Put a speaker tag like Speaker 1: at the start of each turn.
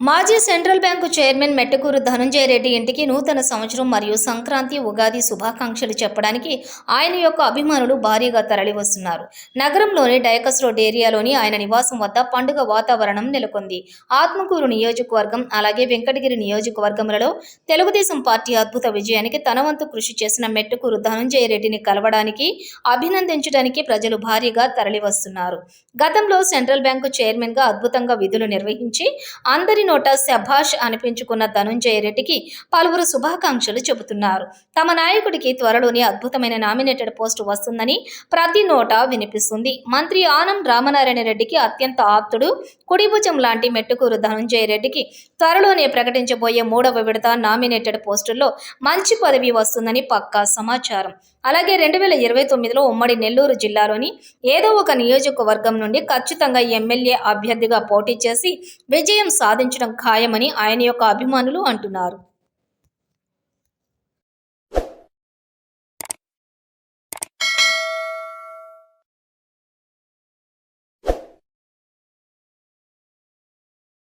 Speaker 1: మాజీ central bank chairman Mettakuru Dhananjaya Reddy ఇంటికి నూతన సంవత్సరం మరియు సంక్రాంతి ఉగాది శుభాకాంక్షలు చెప్పడానికి ఆయన యొక్క అభిమానులు భారీగా తరలివస్తున్నారు. నగరంలోని డయకస్ రోడ్ ఏరియాలోని ఆయన నివాసం వద్ద పండుగ వాతావరణం నెలకొంది. ఆత్మకూరు నియోజకవర్గం అలాగే వెంకటగిరి నియోజకవర్గములలో తెలుగుదేశం పార్టీ అద్భుత విజయానికి తనవంతు కృషి చేసిన మెట్టుకూరు ధనంజయ రెడ్డిని కలవడానికి అభినందించడానికి ప్రజలు భారీగా తరలివస్తున్నారు. గతంలో సెంట్రల్ బ్యాంకు చైర్మన్గా అద్భుతంగా విధులు నిర్వహించి అందరి నోట శభాష్ అనిపించుకున్న ధనుంజయ రెడ్డికి పలువురు శుభాకాంక్షలు చెబుతున్నారు. తమ నాయకుడికి త్వరలోనే అద్భుతమైన నామినేటెడ్ పోస్టు వస్తుందని ప్రతి నోట వినిపిస్తుంది. మంత్రి ఆనం రామనారాయణ రెడ్డికి అత్యంత ఆప్తుడు. కుడిభుజం లాంటి మెట్టుకూరు ధనుంజయ రెడ్డికి త్వరలోనే ప్రకటించబోయే మూడవ విడత నామినేటెడ్ పోస్టుల్లో మంచి పదవి వస్తుందని పక్కా సమాచారం. అలాగే రెండు వేల ఇరవై తొమ్మిదిలో ఉమ్మడి నెల్లూరు జిల్లాలోని ఏదో ఒక నియోజకవర్గం నుండి ఖచ్చితంగా ఎమ్మెల్యే అభ్యర్థిగా పోటీ చేసి విజయం సాధించడం ఖాయమని ఆయన యొక్క అభిమానులు అంటున్నారు.